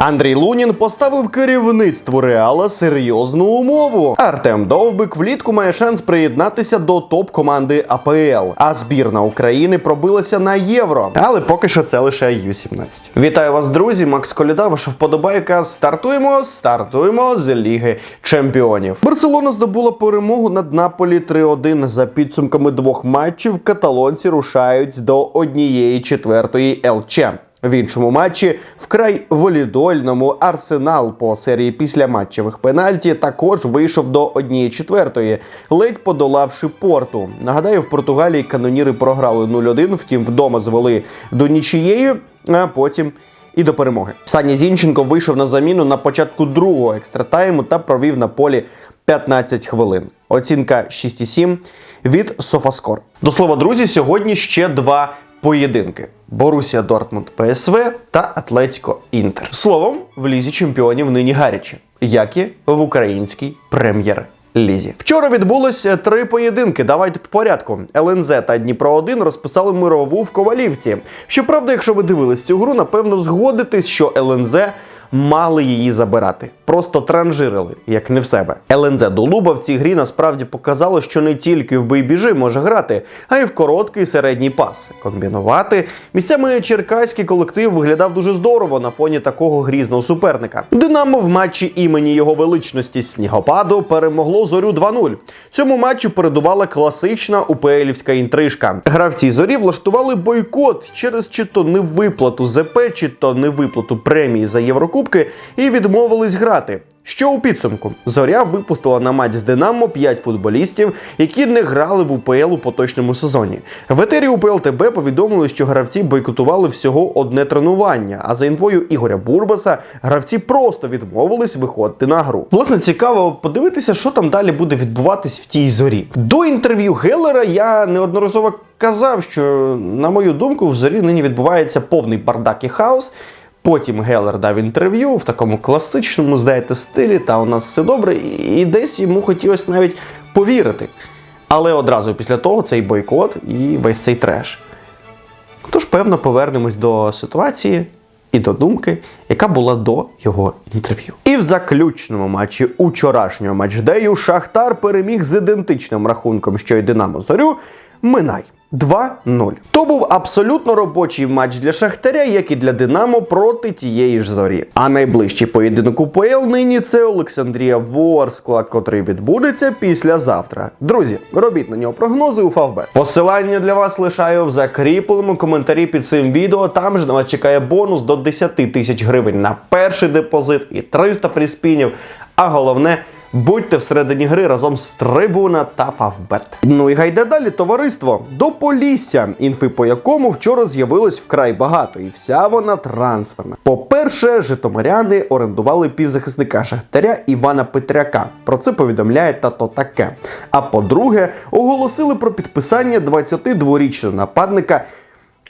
Андрій Лунін поставив керівництву Реала серйозну умову. Артем Довбик влітку має шанс приєднатися до топ-команди АПЛ. А збірна України пробилася на євро. Але поки що це лише Ю-17. Вітаю вас, друзі! Макс Коляда, ваша вподобайка. Стартуємо, стартуємо з Ліги Чемпіонів. Барселона здобула перемогу над Наполі 3-1. За підсумками двох матчів каталонці рушають до однієї четвертої ЛЧ. В іншому матчі вкрай волідольному Арсенал по серії післяматчевих пенальті також вийшов до 1-4, ледь подолавши порту. Нагадаю, в Португалії каноніри програли 0-1, втім вдома звели до нічієї, а потім і до перемоги. Саня Зінченко вийшов на заміну на початку другого екстратайму та провів на полі 15 хвилин. Оцінка 6,7 від Софаскор. До слова, друзі, сьогодні ще два поєдинки: Борусія Дортмунд ПСВ та Атлетіко Інтер. Словом, в лізі чемпіонів нині гаряче, як і в українській прем'єр. Лізі вчора відбулося три поєдинки. Давайте по порядку. ЛНЗ та Дніпро 1 розписали мирову в Ковалівці. Щоправда, якщо ви дивились цю гру, напевно згодитесь, що ЛНЗ мали її забирати. Просто транжирили, як не в себе. ЛНЗ Долуба в цій грі насправді показало, що не тільки в бий-біжи може грати, а й в короткий середній пас. Комбінувати місцями черкаський колектив виглядав дуже здорово на фоні такого грізного суперника. Динамо в матчі імені його величності Снігопаду перемогло зорю 2-0. Цьому матчу передувала класична упелівська інтрижка. Гравці зорі влаштували бойкот через чи то невиплату ЗП, чи то невиплату премії за Єврокубки і відмовились грати. Що у підсумку? Зоря випустила на матч з Динамо 5 футболістів, які не грали в УПЛ у поточному сезоні. В етері УПЛ ТБ повідомили, що гравці бойкотували всього одне тренування. А за інфою Ігоря Бурбаса, гравці просто відмовились виходити на гру. Власне, цікаво подивитися, що там далі буде відбуватись в тій зорі. До інтерв'ю Геллера я неодноразово казав, що на мою думку в зорі нині відбувається повний бардак і хаос. Потім Гелер дав інтерв'ю в такому класичному, здаєте, стилі, та у нас все добре, і десь йому хотілося навіть повірити. Але одразу після того цей бойкот і весь цей треш. Тож, певно, повернемось до ситуації і до думки, яка була до його інтерв'ю. І в заключному матчі учорашнього матчдею Шахтар переміг з ідентичним рахунком, що й Динамо Зорю. Минай. 2-0. То був абсолютно робочий матч для Шахтаря, як і для Динамо проти тієї ж зорі. А найближчий поєдинок УПЛ нині це Олександрія Ворскла, котрий відбудеться післязавтра. Друзі, робіть на нього прогнози у Фавбет. Посилання для вас лишаю в закріпленому коментарі під цим відео. Там ж на вас чекає бонус до 10 тисяч гривень на перший депозит і 300 фріспінів. А головне. Будьте всередині гри разом з Трибуна та Фавбет. Ну і гайде далі, товариство. До Полісся, інфи по якому вчора з'явилось вкрай багато, і вся вона трансферна. По-перше, житомиряни орендували півзахисника Шахтаря Івана Петряка. Про це повідомляє тато таке. А по-друге, оголосили про підписання 22-річного нападника.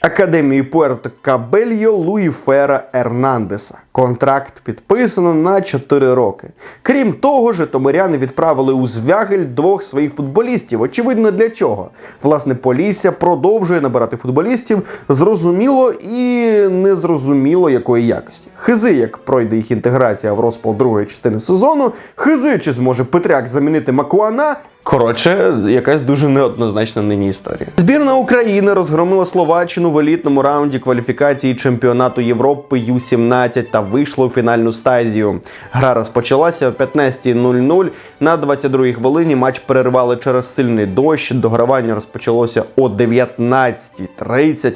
Академії Пуерто Кабельо Луї Фера Ернандеса. Контракт підписано на 4 роки. Крім того, житомиряни відправили у Звягель двох своїх футболістів. Очевидно, для чого. Власне, Полісся продовжує набирати футболістів зрозуміло і незрозуміло якої якості. Хизи, як пройде їх інтеграція в розпал другої частини сезону, хизи, чи зможе Петряк замінити Макуана. Коротше, якась дуже неоднозначна нині історія. Збірна України розгромила Словаччину в елітному раунді кваліфікації чемпіонату Європи Ю-17 та вийшла у фінальну стадію. Гра розпочалася о 15.00. На 22-й хвилині матч перервали через сильний дощ. Догравання розпочалося о 19.30.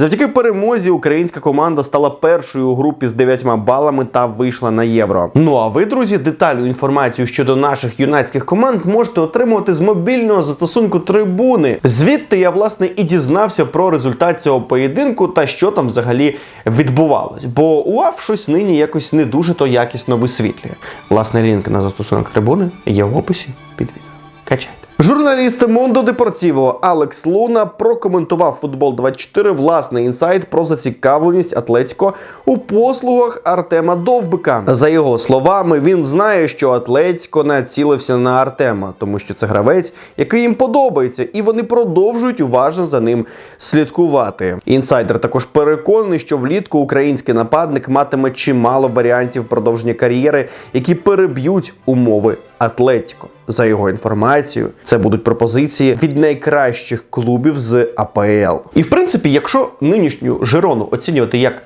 Завдяки перемозі українська команда стала першою у групі з 9 балами та вийшла на євро. Ну а ви, друзі, детальну інформацію щодо наших юнацьких команд можете отримувати з мобільного застосунку трибуни. Звідти я власне і дізнався про результат цього поєдинку та що там взагалі відбувалось. Бо УАФ щось нині якось не дуже то якісно висвітлює. Власне, лінк на застосунок трибуни є в описі під відео. Качайте. Журналіст Мондо Депортіво Алекс Луна прокоментував футбол 24 власний інсайт про зацікавленість Атлетіко у послугах Артема Довбика. За його словами, він знає, що Атлетіко націлився на Артема, тому що це гравець, який їм подобається, і вони продовжують уважно за ним слідкувати. Інсайдер також переконаний, що влітку український нападник матиме чимало варіантів продовження кар'єри, які переб'ють умови Атлетіко. За його інформацією, це будуть пропозиції від найкращих клубів з АПЛ. І в принципі, якщо нинішню Жирону оцінювати як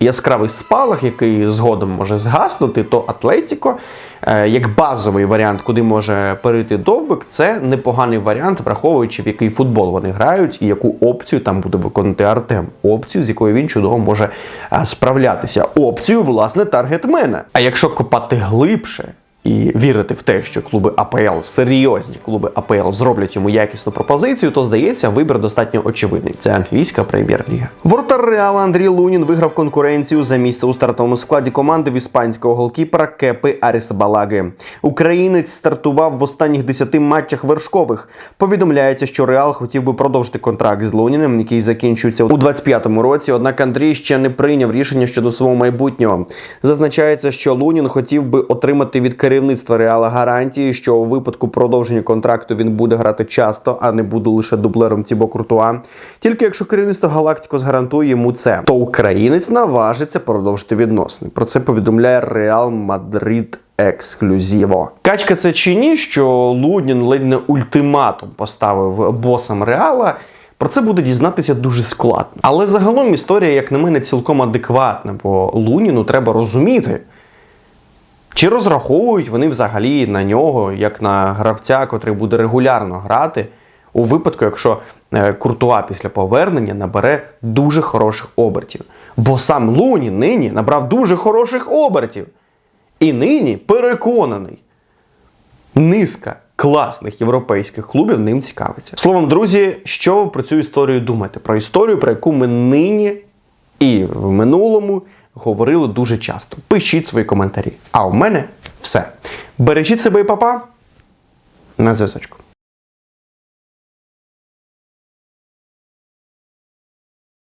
яскравий спалах, який згодом може згаснути, то Атлетіко, е, як базовий варіант, куди може перейти довбик, це непоганий варіант, враховуючи в який футбол вони грають і яку опцію там буде виконувати Артем. Опцію, з якою він чудово може е, справлятися. Опцію, власне, таргетмена. А якщо копати глибше. І вірити в те, що клуби АПЛ, серйозні клуби АПЛ зроблять йому якісну пропозицію, то здається, вибір достатньо очевидний. Це англійська прем'єр-ліга. Воротар Реала Андрій Лунін виграв конкуренцію за місце у стартовому складі команди в іспанського голкіпера Кепи Арісабалаги. Українець стартував в останніх 10 матчах вершкових. Повідомляється, що Реал хотів би продовжити контракт з Луніним, який закінчується у 25-му році. Однак Андрій ще не прийняв рішення щодо свого майбутнього. Зазначається, що Лунін хотів би отримати від керівництва Реала гарантії, що у випадку продовження контракту він буде грати часто, а не буде лише дублером Тібо Куртуа. Тільки якщо керівництво Галактико згарантує йому це, то українець наважиться продовжити відносини. Про це повідомляє Реал Мадрид. Ексклюзіво. Качка це чи ні, що Лунін ледь не ультиматум поставив босам Реала. Про це буде дізнатися дуже складно. Але загалом історія, як на мене, цілком адекватна, бо Луніну треба розуміти. Чи розраховують вони взагалі на нього, як на гравця, котрий буде регулярно грати, у випадку, якщо е, Куртуа після повернення набере дуже хороших обертів. Бо сам Луні нині набрав дуже хороших обертів. І нині переконаний, низка класних європейських клубів ним цікавиться. Словом, друзі, що ви про цю історію думаєте? Про історію, про яку ми нині і в минулому говорили дуже часто. Пишіть свої коментарі. А у мене все. Бережіть себе і папа. На зв'язочку.